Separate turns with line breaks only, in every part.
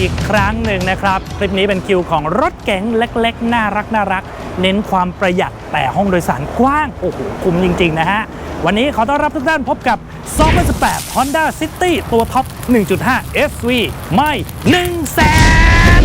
อีกครั้งหนึ่งนะครับ คลิปนี้เป็นคิวของรถเก๋งเล็กๆ น่ารักน่ารัก เน้นความประหยัดแต่ห้องโดยสารกว้าง โอ้โห คุ้มจริง ๆ นะฮะ วันนี้ขอต้อนรับทุกท่านพบกับ 2018 Honda City ตัวท็อป 1.5 SV ไม่1แสน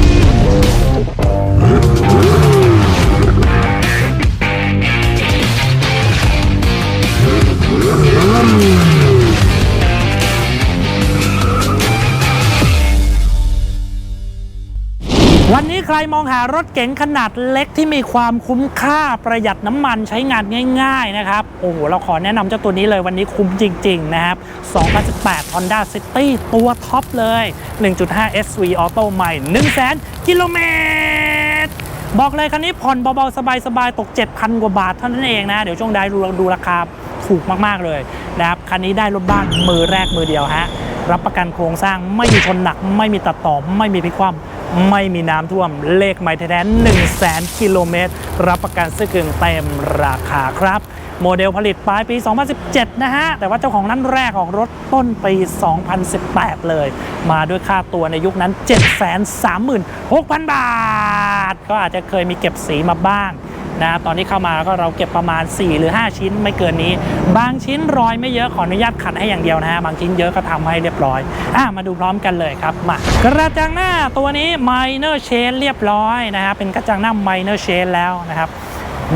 วันนี้ใครมองหารถเก๋งขนาดเล็กที่มีความคุ้มค่าประหยัดน้ำมันใช้งานง่ายๆนะครับโอ้โหเราขอแนะนำเจ้าตัวนี้เลยวันนี้คุ้มจริงๆนะครับ 2018 Honda City ตัวท็อปเลย 1.5 SV Auto ใหม่ 100,000 กิโลเมตรบอกเลยคันนี้ผ่อนเบาๆ สบายๆ ตก 7,000 กว่าบาทเท่านั้นเองนะ เดี๋ยวช่วงได้ดูดูราคาถูกมากๆเลยนะครับ คันนี้ได้รถบ้านมือแรกมือเดียวฮะ รับประกันโครงสร้างไม่มีชนหนัก ไม่มีตัดต่อ ไม่มีพลิกคว่ำ ไม่มีน้ำท่วมเลขไมล์แท้ๆ1 0 0 0 0แสนกิโลเมตร รับประกันซื้อกึ่งเต็มราคาครับ โมเดลผลิตปลายปี 2017 นะฮะ แต่ว่าเจ้าของนั้นแรกของรถต้นปี 2018 เลย มาด้วยค่าตัวในยุคนั้น 736,000 บาท ก็อาจจะเคยมีเก็บสีมาบ้าง นะตอนที่เข้ามาก็เราเก็บประมาณ 4 หรือ 5 ชิ้นไม่เกินนี้ บางชิ้นรอยไม่เยอะขออนุญาตขัดให้อย่างเดียวนะฮะบางชิ้นเยอะก็ทำให้เรียบร้อยอะมาดูพร้อมกันเลยครับมากระจังหน้าตัวนี้ minor chain เรียบร้อยนะครับเป็นกระจังหน้า minor chain แล้วนะครับ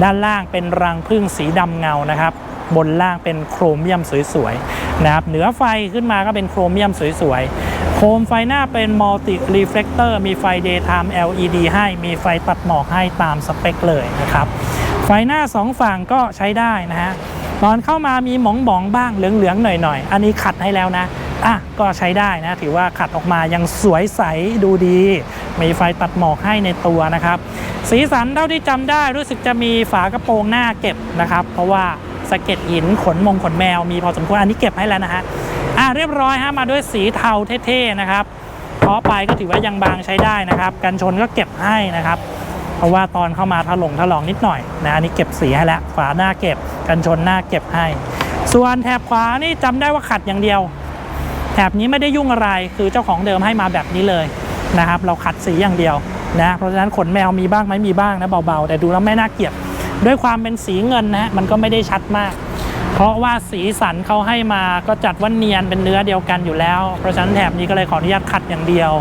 ด้านล่างเป็นรังพึ่งสีดำเงานะครับบนล่างเป็นโครเมียมสวยๆนะครับเหนือไฟขึ้นมาก็เป็นโครเมียมสวยๆ โคมไฟหน้าเป็นมัลติรีเฟล c เตอร์มีไฟ daytime LED ให้ มีไฟตัดหมอกให้ตามสเปคเลยนะครับ ไฟหน้าสองฝั่งก็ใช้ได้นะฮะตอนเข้ามามีหมองบองบ้างเหลืองๆหน่อยๆ อันนี้ขัดให้แล้วนะอะก็ใช้ได้นะ ถือว่าขัดออกมายังสวยใสดูดี มีไฟตัดหมอกให้ในตัวนะครับ สีสันเท่าที่จำได้รู้สึกจะมีฝากระโปรงหน้าเก็บนะครับ เพราะว่าสะเก็ดหินขนมงขนแมวมีพอสมควรอันนี้เก็บให้แล้วนะฮะอะเรียบร้อยฮะมาด้วยสีเทาเท่ๆนะครับเคาะไปก็ถือว่ายังบางใช้ได้นะครับ กันชนก็เก็บให้นะครับ เพราะว่าตอนเข้ามาถลงถลองนิดหน่อยนะอันนี้เก็บสีให้แล้วฝาหน้าเก็บกันชนหน้าเก็บให้ ส่วนแถบขวานี่จำได้ว่าขัดอย่างเดียว แถบนี้ไม่ได้ยุ่งอะไรคือเจ้าของเดิมให้มาแบบนี้เลยนะครับ เราขัดสีอย่างเดียวนะเพราะฉะนั้นขนแมวมีบ้างไหมมีบ้างนะเบาๆ แต่ดูแล้วไม่น่าเกลียดด้วยความเป็นสีเงินนะฮะมันก็ไม่ได้ชัดมาก เพราะว่าสีสันเขาให้มาก็จัดว่าเนียนเป็นเนื้อเดียวกันอยู่แล้ว เพราะฉะนั้นแถบนี้ก็เลยขออนุญาตขัดอย่างเดียว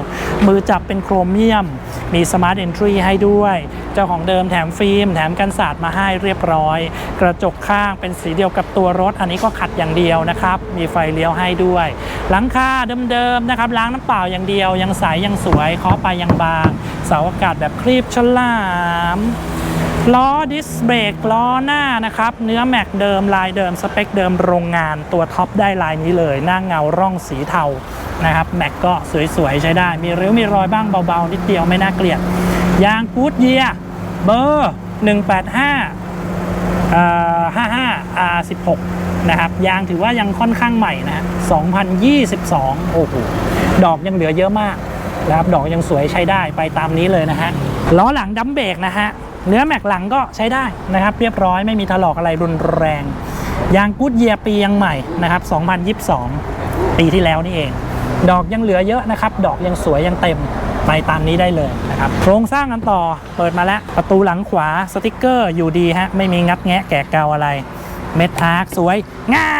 มือจับเป็นโครเมียม มีสมาร์ทเอนทรีให้ด้วย เจ้าของเดิมแถมฟิล์ม แถมกันสาดมาให้เรียบร้อย กระจกข้างเป็นสีเดียวกับตัวรถ อันนี้ก็ขัดอย่างเดียวนะครับ มีไฟเลี้ยวให้ด้วย หลังคาเดิมๆนะครับ ล้างน้ำเปล่าอย่างเดียว ยังใสยังสวยเคาะไปยังบาง เสาอากาศแบบคลีบฉลามล้อดิสเบรกล้อหน้านะครับ เนื้อแม็กเดิมลายเดิมสเปคเดิมโรงงานตัวท็อปได้ลายนี้เลย หน้าเงาร่องสีเทา นะครับแม็กก็สวยๆ ใช้ได้ มีริ้วมีรอยบ้างเบาๆ นิดเดียวไม่น่าเกลียด ยางกูดเยียเบอร์ 185อ่อ55 R16 นะครับยางถือว่ายังค่อนข้างใหม่นะฮะ2022 โอ้โห ดอกยังเหลือเยอะมากนะครับดอกยังสวยใช้ได้ไปตามนี้เลยนะฮะล้อหลังดัมเบรกนะฮะเนื้อแม็กหลังก็ใช้ได้นะครับ เรียบร้อยไม่มีถลอกอะไรรุนแรง ยางกูดเยียปียังใหม่นะครับ 2022 ปีที่แล้วนี่เอง ดอกยังเหลือเยอะนะครับ ดอกยังสวยยังเต็มไปตามนี้ได้เลยนะครับ โครงสร้างกันต่อเปิดมาแล้ว ประตูหลังขวาสติกเกอร์อยู่ดีฮะ ไม่มีงัดแงะแกะเกาอะไร เม็ดอาร์คสวยงา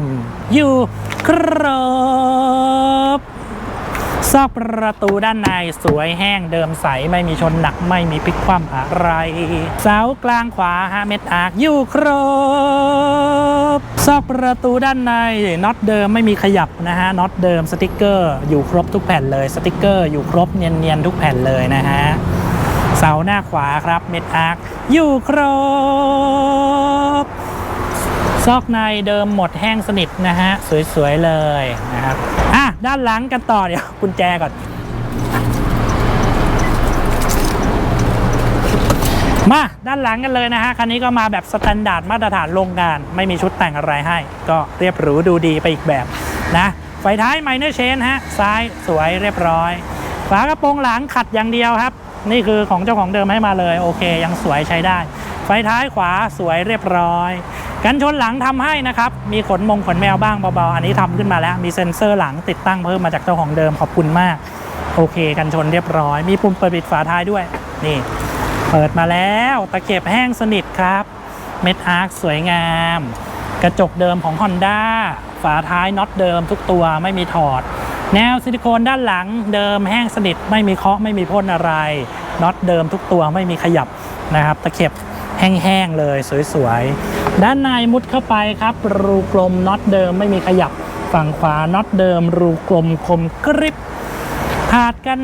มอยู่ครบ ซอกประตูด้านในสวยแห้งเดิมใสไม่มีชนหนักไม่มีพลิกคว่ำอะไร เสากลางขวาฮะเม็ดอาร์คอยู่ครบซอกประตูด้านในน็อตเดิมไม่มีขยับนะฮะน็อตเดิมสติกเกอร์อยู่ครบทุกแผ่นเลยสติกเกอร์อยู่ครบเนียนๆทุกแผ่นเลยนะฮะเสาหน้าขวาครับเม็ดอาร์คอยู่ครบซอกในเดิมหมดแห้งสนิทนะฮะสวยๆเลยนะครับ ด้านหลังกันต่อเดี๋ยวกุญแจก่อน มาด้านหลังกันเลยนะฮะ คันนี้ก็มาแบบสแตนดาร์ดมาตรฐานโรงงาน ไม่มีชุดแต่งอะไรให้ ก็เรียบหรูดูดีไปอีกแบบนะ ไฟท้ายไมเนอร์เชนฮะ ซ้ายสวยเรียบร้อย ฝากระโปรงหลังขัดอย่างเดียวครับ นี่คือของเจ้าของเดิมให้มาเลย โอเค ยังสวยใช้ได้ ไฟท้ายขวาสวยเรียบร้อย กันชนหลังทำให้นะครับ มีขนมงขนแมวบ้างเบาๆ อันนี้ทำขึ้นมาแล้ว มีเซ็นเซอร์หลังติดตั้งเพิ่มมาจากเจ้าของเดิมขอบคุณมาก โอเค กันชนเรียบร้อย มีปุ่มเปิดปิดฝาท้ายด้วย นี่ เปิดมาแล้วตะเก็บแห้งสนิทครับ เม็ดอาร์คสวยงาม กระจกเดิมของ Honda ฝาท้ายน็อตเดิมทุกตัวไม่มีถอด แนวซิลิโคนด้านหลังเดิมแห้งสนิทไม่มีเคาะไม่มีพ่นอะไรน็อตเดิมทุกตัวไม่มีขยับนะครับ ตะเข็บ แห้งๆเลยสวยๆ ด้านในมุดเข้าไปครับ รูกลมน็อตเดิมไม่มีขยับฝั่งขวาน็อตเดิม รูกลมคมกริบขาดกัน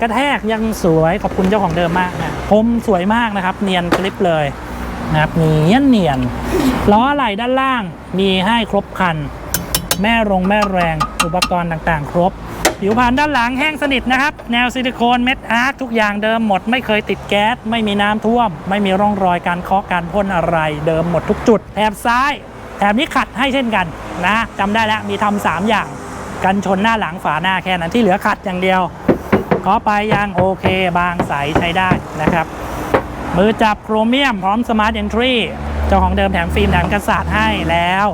กระแทกยังสวยขอบคุณเจ้าของเดิมมากนะคมสวยมากนะครับ เนียนกริบเลยนะครับเนียนเนียนล้อไหล่ด้านล่างมีให้ครบคัน แม่รงแม่แรงอุปกรณ์ต่างๆ ครบ ผิวพรรณด้านหลังแห้งสนิทนะครับ แนวซิลิโคนเม็ดอาร์คทุกอย่างเดิมหมด ไม่เคยติดแก๊ส ไม่มีน้ำท่วม ไม่มีร่องรอยการเคาะการพ่นอะไร เดิมหมดทุกจุด แถบซ้าย แถบนี้ขัดให้เช่นกันนะจำได้แล้วมีทำสามอย่าง กันชนหน้าหลังฝาหน้าแค่นั้นที่เหลือขัดอย่างเดียวเคาะไปยังโอเค บางใสใช้ได้นะครับ มือจับโครเมียมพร้อมสมาร์ท e อนทรีเจ้าของเดิมแถมฟิล์มแถมกระสาดให้แล้ว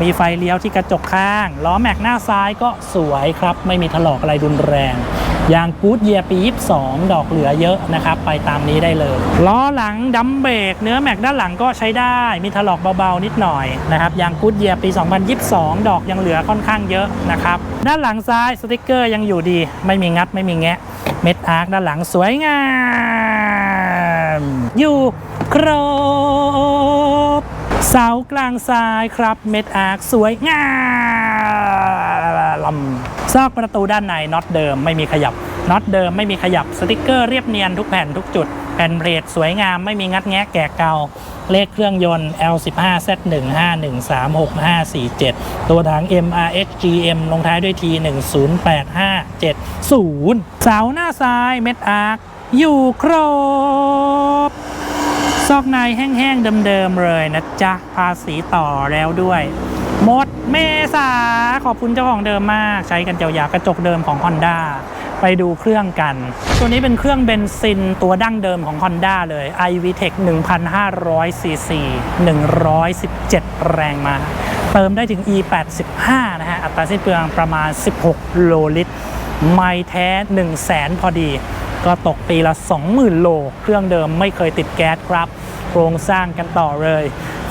มีไฟเลี้ยวที่กระจกข้าง ล้อแม็กหน้าซ้ายก็สวยครับ ไม่มีถลอกอะไรรุนแรงยางกูดเยียปี 22 ดอกเหลือเยอะนะครับ ไปตามนี้ได้เลย ล้อหลังดัมเบรกเนื้อแม็กด้านหลังก็ใช้ได้ มีถลอกเบาๆนิดหน่อยนะครับ ยางกูดเยียปี 2022 ดอกยังเหลือค่อนข้างเยอะนะครับ ด้านหลังซ้ายสติกเกอร์ยังอยู่ดี ไม่มีงัดไม่มีแงะ เม็ดอาร์คด้านหลังสวยงาม อยู่ครบ เสากลางซ้ายครับเม็ดอาร์คสวยงามซอกประตูด้านในน็อตเดิมไม่มีขยับน็อตเดิมไม่มีขยับสติกเกอร์เรียบเนียนทุกแผ่นทุกจุด แผ่นเพลทสวยงามไม่มีงัดแงะแกะเกาเลขเครื่องยนต์ L15Z1513547 ตัวถัง MRHGM ลงท้ายด้วย T10857 เสาหน้าซ้ายเม็ดอาร์คอยู่ครบ ซอกในแห้งๆเดิมๆเลยนะจ๊ะ ภาษีต่อแล้วด้วย หมดเมษาขอบคุณเจ้าของเดิมมาก ใช้กันยาวๆกระจกเดิมของ Honda ไปดูเครื่องกัน ตัวนี้เป็นเครื่องเบนซินตัวดั้งเดิมของ Honda เลย iVTEC 1,500 cc 117 แรงมา เติมได้ถึง E85 นะฮะ อัตราสิ้นเปลืองประมาณ 16 โลลิตร ไม่แท้ 1 0 0 0 0แสนพอดี ก็ตกปีละ 20,000 โล เครื่องเดิมไม่เคยติดแก๊สครับ โครงสร้างกันต่อเลย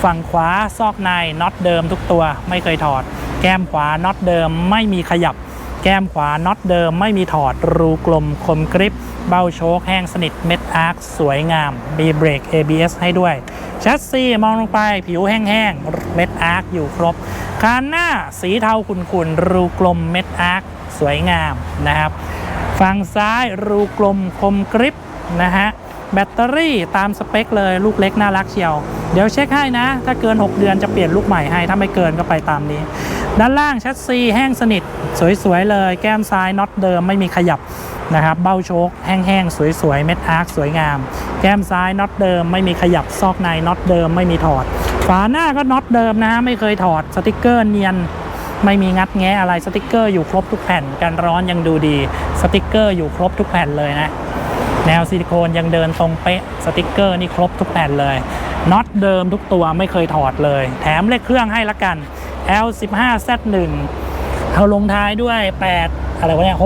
ฝั่งขวาซอกในน็อตเดิมทุกตัวไม่เคยถอด แก้มขวาน็อตเดิมไม่มีขยับ แก้มขวาน็อตเดิมไม่มีถอด รูกลมคมกริปเบ้าโชคแห้งสนิทเม็ดอาร์คสวยงาม มีเบรก ABS ให้ด้วยแชสซีมองลงไปผิวแห้งๆเม็ดอาร์คอยู่ครบคานหน้าสีเทาขุ่นๆรูกลมเม็ดอาร์คสวยงามนะครับ ฝั่งซ้ายรูกลมคมกริปนะฮะแบตเตอรี่ตามสเปคเลยลูกเล็กน่ารักเชียว เดี๋ยวเช็คให้นะ ถ้าเกิน 6 เดือนจะเปลี่ยนลูกใหม่ให้ ถ้าไม่เกินก็ไปตามนี้ ด้านล่างแชสซีแห้งสนิท สวยๆเลย แก้มซ้ายน็อตเดิมไม่มีขยับนะครับเบ้าโชคแห้งๆ สวยๆ เม็ดอาร์คสวยงาม แก้มซ้ายน็อตเดิมไม่มีขยับซอกในน็อตเดิมไม่มีถอด ฝาหน้าก็น็อตเดิมนะฮะไม่เคยถอดสติกเกอร์เนียน ไม่มีงัดแงะอะไรสติกเกอร์อยู่ครบทุกแผ่นกันร้อนยังดูดีสติกเกอร์อยู่ครบทุกแผ่นเลยนะแนวซิลิโคนยังเดินตรงเป๊ะสติกเกอร์นี่ครบทุกแผ่นเลยน็อตเดิมทุกตัวไม่เคยถอดเลย แถมเลขเครื่องให้ละกัน L15Z1 เอาลงท้ายด้วย 8 อะไรวะเนี่ย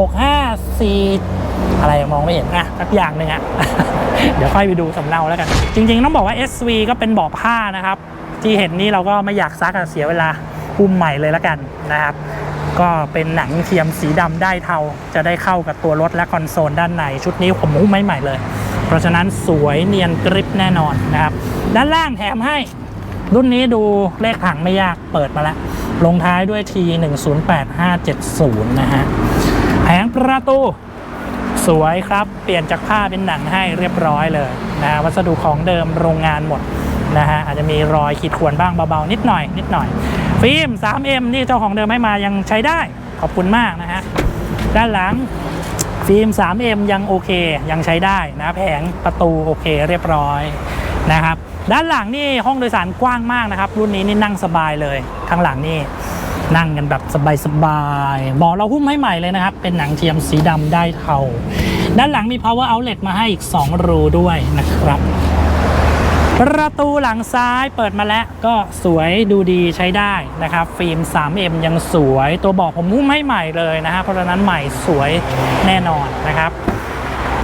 654 อะไรมองไม่เห็นอะสักอย่างหนึ่งอะเดี๋ยวค่อยไปดูสำเนาแล้วกัน จริงๆ ต้องบอกว่า SV ก็เป็นบาะผ้านะครับ ที่เห็นนี่เราก็ไม่อยากซักเสียเวลา อุ้มใหม่เลยแล้วกันนะครับ ก็เป็นหนังเทียมสีดำได้เทาจะได้เข้ากับตัวรถและคอนโซลด้านใน ชุดนี้ผมหุ้มใหม่ๆเลย เพราะฉะนั้นสวยเนียนกริปแน่นอนนะครับ ด้านล่างแถมให้ รุ่นนี้ดูเลขถังไม่ยากเปิดมาแล้ว ลงท้ายด้วย T 1 0 8 5 7 0 นะฮะแผงประตูสวยครับ เปลี่ยนจากผ้าเป็นหนังให้เรียบร้อยเลยนะฮะวัสดุของเดิมโรงงานหมดนะฮะอาจจะมีรอยขีดข่วนบ้างเบาๆ นิดหน่อยนิดหน่อย ฟิล์ม 3M นี่เจ้าของเดิมให้มายังใช้ได้ขอบคุณมากนะฮะ ด้านหลังฟิล์ม 3M ยังโอเคยังใช้ได้นะแผงประตูโอเคเรียบร้อยนะครับ ด้านหลังนี่ห้องโดยสารกว้างมากนะครับ รุ่นนี้นี่นั่งสบายเลยข้างหลังนี่นั่งกันแบบสบายๆเบอเราหุ้มให้ใหม่เลยนะครับ เป็นหนังเทียมสีดำได้เทาด้านหลังมี power outlet มาให้อีก 2 รูด้วยนะครับ ประตูหลังซ้ายเปิดมาแล้วก็สวยดูดีใช้ได้นะครับ ฟิล์ม 3M ยังสวยตัวบอกผมหุ้มให้ใหม่เลยนะฮะเพราะฉะนั้นใหม่สวยแน่นอนนะครับ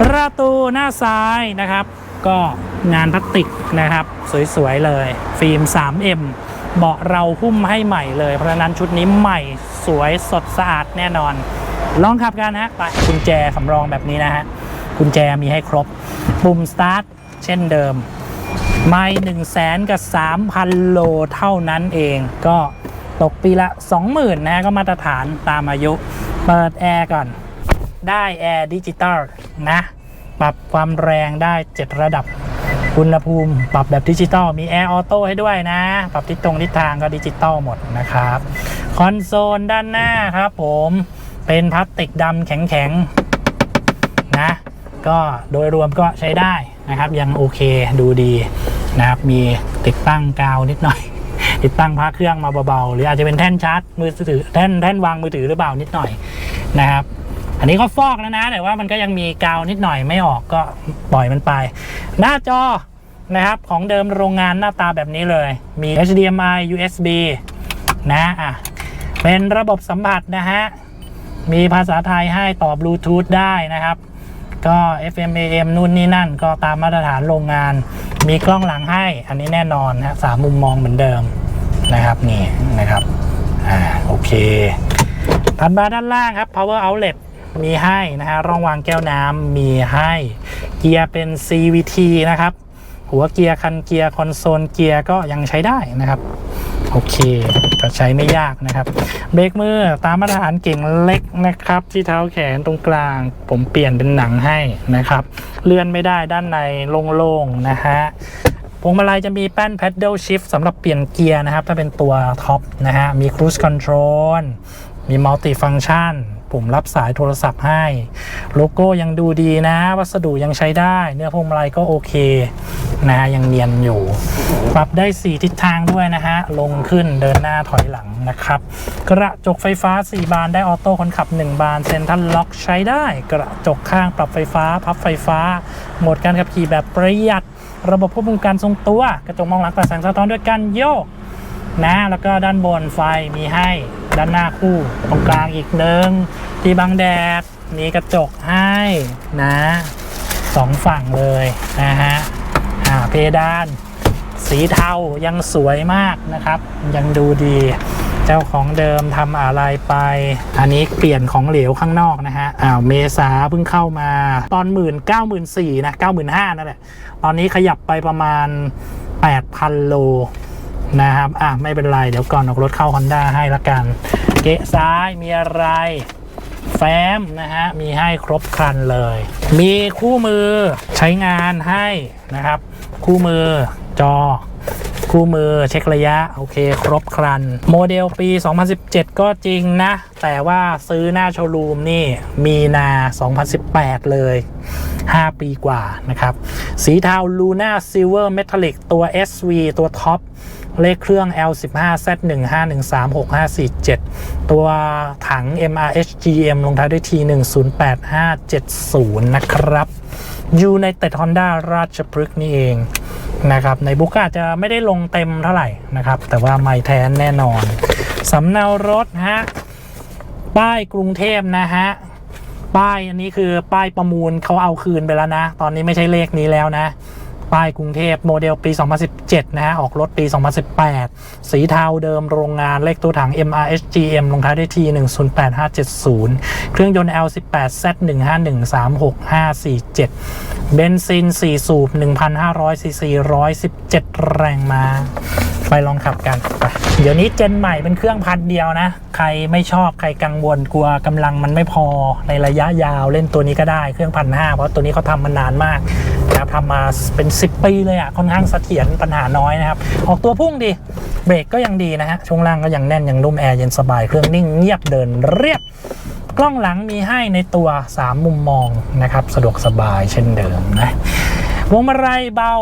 ประตูหน้าซ้ายนะครับ ก็งานพลาสติกนะครับ สวยๆเลย ฟิล์ม 3M เบาะเราหุ้มให้ใหม่เลย เพราะฉะนั้นชุดนี้ใหม่สวยสดสะอาดแน่นอน ลองขับกันฮะไปกุญแจสำรองแบบนี้นะฮะกุญแจมีให้ครบ ปุ่มสตาร์ทเช่นเดิม ไม่1 0 0 0 0แสนกับ3,000โลเท่านั้นเอง ก็ตกปีละ 20,000นะก็มาตรฐานตามอายุ เปิดแอร์ก่อน ได้แอร์ดิจิตอลนะ ปรับความแรงได้ 7 ระดับ อุณหภูมิ ปรับแบบดิจิตอลมีแอร์ออโต้ให้ด้วยนะ ปรับทิศตรงทิศทางก็ดิจิตอลหมดนะครับ คอนโซลด้านหน้าครับผมเป็นพลาสติกดำแข็งๆนะ ก็โดยรวมก็ใช้ได้ นะครับยังโอเคดูดีนะครับมีติดตั้งกาวนิดหน่อย ติดตั้งพระเครื่องมาเบาๆหรืออาจจะเป็นแท่นชาร์จมือถือแท่นแท่นวางมือถือหรือเปล่านิดหน่อยนะครับ อันนี้ก็ฟอกแล้วนะแต่ว่ามันก็ยังมีกาวนิดหน่อยไม่ออกก็ปล่อยมันไป หน้าจอนะครับของเดิมโรงงานหน้าตาแบบนี้เลยมี HDMI USB นะอะเป็นระบบสัมผัสนะฮะมีภาษาไทยให้ต่อบลูทูธได้นะครับ ก็ FM AM นู่นนี่นั่นก็ตามมาตรฐานโรงงาน มีกล้องหลังให้ อันนี้แน่นอนนะสามมุมมองเหมือนเดิมนะครับนี่นะครับอ่าโอเคถัดมาด้านล่างครับ power outlet มีให้นะฮะร่องวางแก้วน้ำมีให้ เกียร์เป็น CVT นะครับ หัวเกียร์คันเกียร์คอนโซลเกียร์ก็ยังใช้ได้นะครับ โอเคก็ใช้ไม่ยากนะครับ เบรกมือตามมาตรฐานเก่งเล็กนะครับ ที่เท้าแขนตรงกลาง ผมเปลี่ยนเป็นหนังให้นะครับ เลื่อนไม่ได้ด้านในโล่งๆนะฮะพวงมาลัยจะมีแป้น pedal shift สำหรับเปลี่ยนเกียร์นะครับ ถ้าเป็นตัวท็อปนะฮะ มี cruise control มี multi function ปุ่มรับสายโทรศัพท์ให้ โลโก้ยังดูดีนะ วัสดุยังใช้ได้ เนื้อพวงมาลัยก็โอเค นะฮะยังเนียนอยู่ ปรับได้ 4 ทิศทางด้วยนะฮะ ลงขึ้นเดินหน้าถอยหลังนะครับ กระจกไฟฟ้า 4 บานได้ออโต้คนขับ 1 บานเซ็นทรัลล็อกใช้ได้ กระจกข้างปรับไฟฟ้า พับไฟฟ้า โหมดการขับขี่แบบประหยัด ระบบควบคุมการทรงตัว กระจกมองหลังตัดแสงสะท้อนด้วยการโยกนะ แล้วก็ด้านบนไฟมีให้ด้านหน้าคู่ ตรงกลางอีกหนึ่งที่บังแดดมีกระจกให้นะสองฝั่งเลยนะฮะ เพดาน สีเทายังสวยมากนะครับ ยังดูดี เจ้าของเดิมทำอะไรไป อันนี้เปลี่ยนของเหลวข้างนอกนะฮะอ้าวเมษาเพิ่งเข้ามาตอนหมื่นเก้าหมื่นสี่นะเก้าหมื่นห้านั่นแหละตอนนี้ขยับไปประมาณ 8,000 โลนะครับ อะ ไม่เป็นไร เดี๋ยวก่อนออกรถเข้า Honda ให้ละกัน เกะซ้ายมีอะไร แฟ้มนะฮะ มีให้ครบครันเลย มีคู่มือใช้งานให้นะครับ คู่มือจอ คู่มือเช็คระยะ โอเค ครบครัน โมเดลปี 2017 ก็จริงนะ แต่ว่าซื้อหน้าโชว์รูมนี่มีนา 2018 เลย 5 ปีกว่านะครับ สีเทา Luna Silver Metallic ตัว SV ตัวท็อปเลขเครื่อง L15 Z15136547 ตัวถัง MRHGM ลงท้ายด้วย T108570 นะครับ ยู่ในเต็ด Honda ราชพฤกษ์นี่เองนะครับในบุ๊กอาจจะไม่ได้ลงเต็มเท่าไหร่นะครับ แต่ว่าไม่แทนแน่นอนสำเนารถฮะป้ายกรุงเทพนะฮะป้ายอันนี้คือป้ายประมูลเขาเอาคืนไปแล้วนะ ตอนนี้ไม่ใช่เลขนี้แล้วนะ ป้ายกรุงเทพโมเดลปี 2017 นะฮะ ออกรถปี 2018 สีเทาเดิมโรงงานเลขตัวถัง MRHGM ลงท้ายด้วย T 108 570 เครื่องยนต์ L18Z 15136 547 เบนซิน 4 สูบ 1,500 ซีซี 117 แรงม้าไปลองขับกันไปเดี๋ยวนี้เจนใหม่เป็นเครื่องพันเดียวนะ ใครไม่ชอบใครกังวลกลัวกำลังมันไม่พอในระยะยาวเล่นตัวนี้ก็ได้เครื่องพันห้าเพราะตัวนี้เขาทำมานานมาก นะครับทำมาเป็น 10 ปีเลยอะค่อนข้างเสถียรปัญหาน้อยนะครับ ออกตัวพุ่งดี เบรกก็ยังดีนะฮะช่วงล่างก็ยังแน่นยังนุ่มแอร์เย็นสบายเครื่องนิ่งเงียบเดินเรียบกล้องหลังมีให้ในตัว 3 มุมมองนะครับ สะดวกสบายเช่นเดิมนะวงมาลัยเบา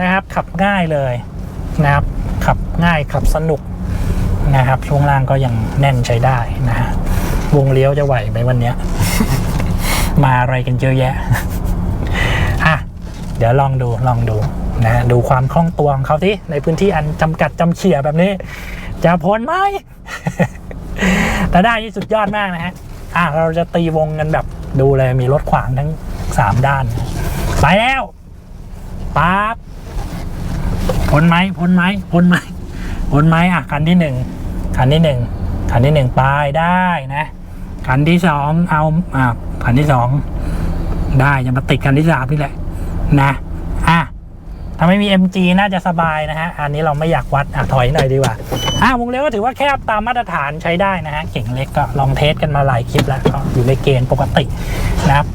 นะครับ ขับง่ายเลยนะครับ ขับง่ายขับสนุกนะครับ ช่วงล่างก็ยังแน่นใช้ได้นะฮะวงเลี้ยวจะไหวไหมวันนี้ มาอะไรกันเยอะแยะ เดี๋ยวลองดูลองดูนะดูความคล่องตัวของเขาที่ในพื้นที่อันจำกัดจำเขี่ยแบบนี้ จะพ้นไหมแต่ได้นี่สุดยอดมากนะฮะอะเราจะตีวงกันแบบดูเลยมีรถขวางทั้งสามด้าน ไปแล้วปั๊บพ้นไหมพ้นไหมพ้นไหมพ้นไหมอะคันที่หนึ่งคันที่หนึ่งคันที่หนึ่งไปได้นะคันที่สองเอาอะคันที่สองได้จะมาติดคันที่สามนี่แหละ นะอะถ้าไม่มี MG น่าจะสบายนะฮะ อันนี้เราไม่อยากวัดอะถอยหน่อยดีกว่า อะวงเล็บก็ถือว่าแคบตามมาตรฐานใช้ได้นะฮะ เก่งเล็กก็ลองเทสกันมาหลายคลิปแล้วก็อยู่ในเกณฑ์ปกตินะครับ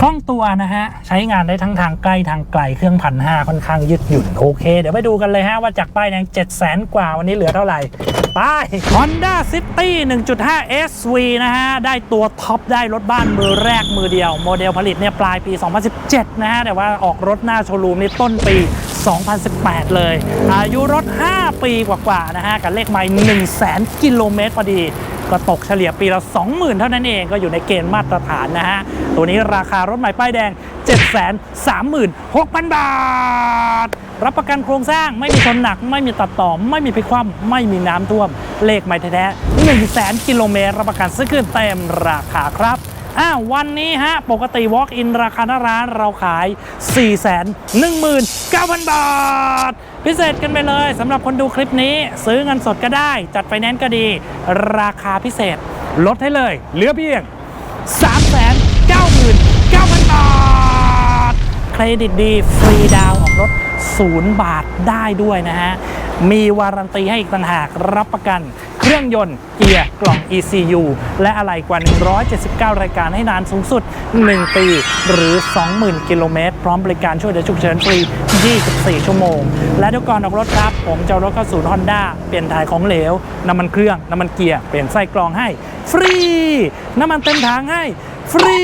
คล่องตัวนะฮะ ใช้งานได้ทั้งทางใกล้ทางไกลเครื่องพันห้าค่อนข้างยืดหยุ่น โอเค เดี๋ยวไปดูกันเลยฮะ ว่าจากป้ายแดง7 0 0 0 0 กว่าวันนี้เหลือเท่าไหร่ป้าย Honda City 1.5 SV นะฮะ ได้ตัวท็อปได้รถบ้านมือแรกมือเดียว โมเดลผลิตเนี่ยปลายปี 2017 นะฮะ แต่ว่าออกรถหน้าโชว์รูมนี่ต้นปี 2018 เลย อายุรถ 5 ปีกว่าๆนะฮะกับเลขไมล์1 0 0 0 0 0 กิโลเมตรพอดี ก็ตกเฉลี่ยปีละ 20,000 เท่านั้นเองก็อยู่ในเกณฑ์มาตรฐานนะฮะ ตัวนี้ราคารถใหม่ป้ายแดง 736,000 บาท รับประกันโครงสร้างไม่มีชนหนัก ไม่มีตัดต่อ ไม่มีพลิกคว่ำไม่มีน้ำท่วม เลขใหม่แท้ๆ1 0 0 0 0กิโลเมตรรับประกันซื้อคืนเต็มราคาครับ อ้าววันนี้ฮะ ปกติ Walk in ราคาหน้าร้านเราขาย 4 1 9 0 0 0 บาท พิเศษกันไปเลยสำหรับคนดูคลิปนี้ ซื้อเงินสดก็ได้ จัดไฟแนนซ์ก็ดี ราคาพิเศษ ลดให้เลย เหลือเพียง 399,000 บาท เครดิตดี ฟรีดาวน์ออกรถ 0 บาทได้ด้วยนะฮะ มีวารันตีให้อีกต่างหากรับประกัน เครื่องยนต์เกียร์กล่อง ECU และอะไรกว่า 179 รายการให้นานสูงสุด 1 ปี หรือ 20,000 กิโลเมตร พร้อมบริการช่วยเหลือฉุกเฉินฟรี 24 ชั่วโมง และทุกก่อนออกรถครับ ผมจะเอารถเข้าศูนย์ฮอนด้าเปลี่ยนถ่ายของเหลว น้ำมันเครื่อง น้ำมันเกียร์ เปลี่ยนไส้กรองให้ ฟรี น้ำมันเต็มถังให้ ฟรี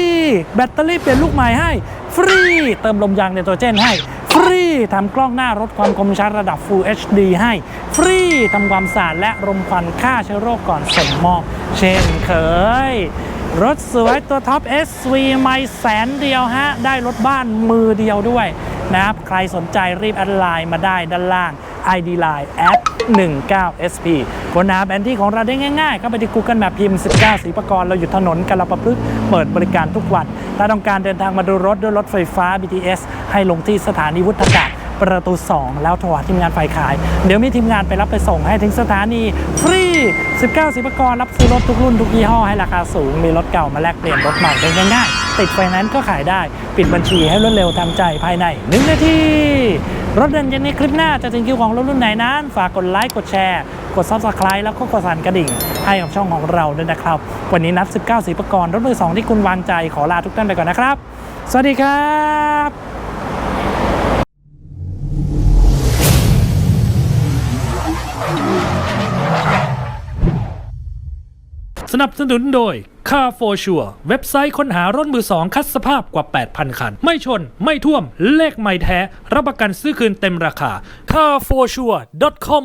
แบตเตอรี่เปลี่ยนลูกใหม่ให้ ฟรี เติมลมยางไนโตรเจนให้ ฟรีทำกล้องหน้ารถความคมชัดระดับ Full HD ให้ ฟรีทำความสะอาดและรมควันฆ่าเชื้อโรคก่อนส่งมอบเช่นเคย รถสวยตัวท็อป SV ไม่แสนเดียวฮะ ได้รถบ้านมือเดียวด้วยนะครับ ใครสนใจรีบแอดไลน์มาได้ด้านล่าง ID Line แอด19 SP ค้นหาแผนที่ของเราได้ง่ายๆเข้าไปที่ Google Map พิมพ์ 19 สีประกรณ์เราอยู่ถนนกาลประพฤกษ์เปิดบริการทุกวัน ถ้าต้องการเดินทางมาดูรถด้วยรถไฟฟ้า BTS ให้ลงที่สถานีวุฒากาศประตู 2 แล้วโทรหาทีมงานฝ่ายขาย เดี๋ยวมีทีมงานไปรับไปส่งให้ถึงสถานี ฟรี 19 สิบกรรับซื้อรถทุกรุ่นทุกยี่ห้อให้ราคาสูง มีรถเก่ามาแลกเปลี่ยนรถใหม่ได้ง่ายๆ ติดไฟแนนซ์ก็ขายได้ ปิดบัญชีให้รวดเร็วทันใจภายใน 1 นาที รถเดินย็นในคลิปหน้าจะถึงคิวของรถรุ่นไหนนั้น ฝากกดไลค์กดแชร์ กด Subscribe แล้วก็กดสั่นกระดิ่ง ให้กับช่องของเราด้วยนะครับ วันนี้นัด19สีประกรรถมือสองที่คุณวางใจขอลาทุกท่านไปก่อนนะครับ สวัสดีครับสนับสนุนโดย Car for Sure เว็บไซต์ค้นหารถมือสองคัดสภาพกว่า 8,000 คัน ไม่ชน ไม่ท่วม เลขไม่แท้ รับประกันซื้อคืนเต็มราคา carforsure.com